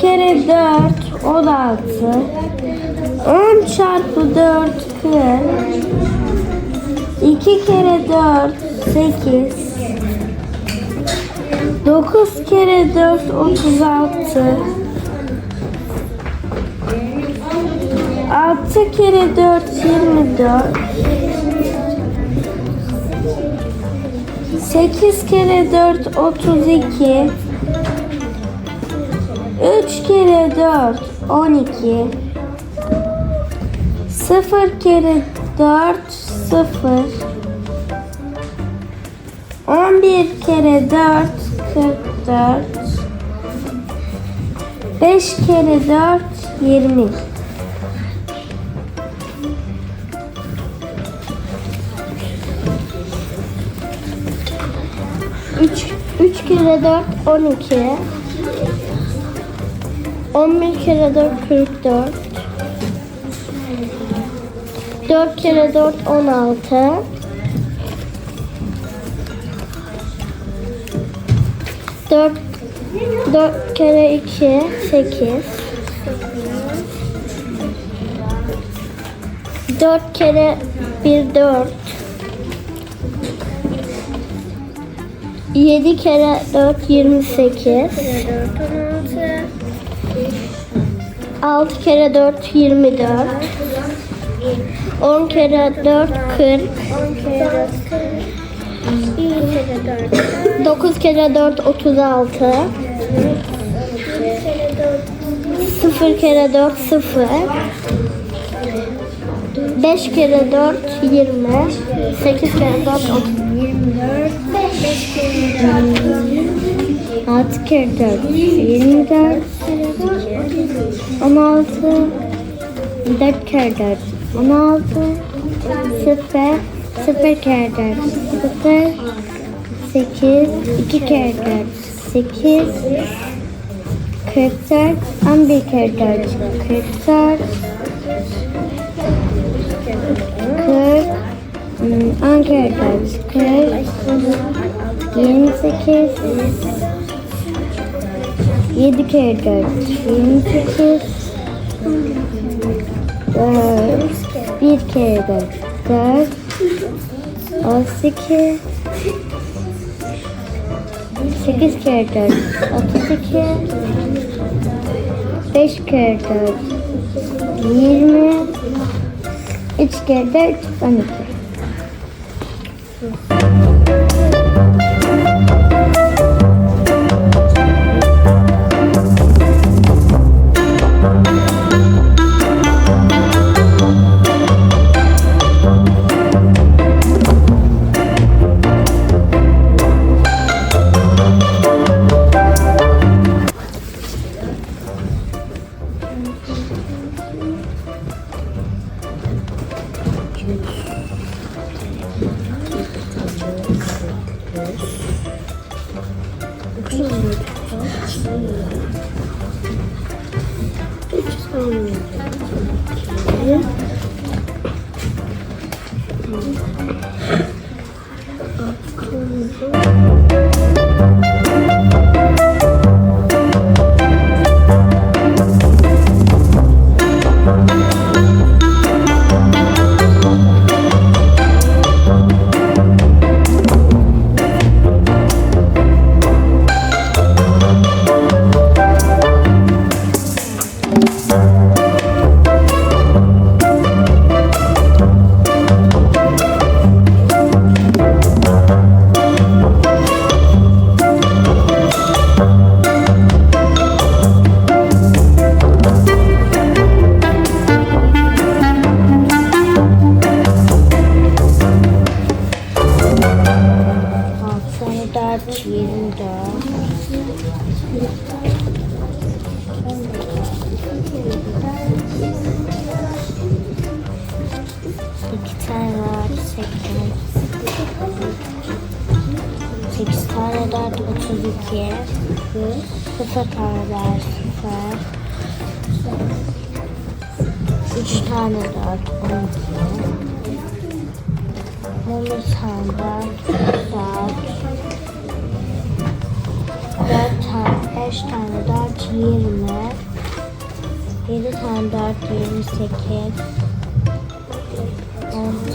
kere 4 16. 10 çarpı 4 40. 2 kere 4 8. 9 kere 4 36. 6 kere 4 24. 8 kere 4 32. 3 kere 4 12. 0 kere 4 0. 11 kere 4 44. 5 kere 4 20. Üç, üç kere dört on iki. On bir kere dört kırk dört. Dört kere dört on altı. Dört, dört kere iki sekiz. Dört kere bir dört. 7 kere 4 28. 6 kere 4 24. 10 kere 4 40. 9 kere 4 36. 0 kere 4 0. 5 kere 4 20. 8 kere 4 30. 6 kere 4 24 16 4 kere 4 16 0 0 kere 4 0 8 2 kere 4 8 44 11 kere 4 44 40 hmm, 10 kere 4 40 28 7 kere 4 28 4 1 kere 4 4 18 8 kere 4 32 5 kere 4 20 3 kere 4 12 음. 고추 삶은 İki tane var sekiz. Sekiz tane dört otuz iki. Sıfır tane dört sıfır. Üç tane dört on iki. On bir tane dört. 5 tane 4 20 7 tane 4 28 10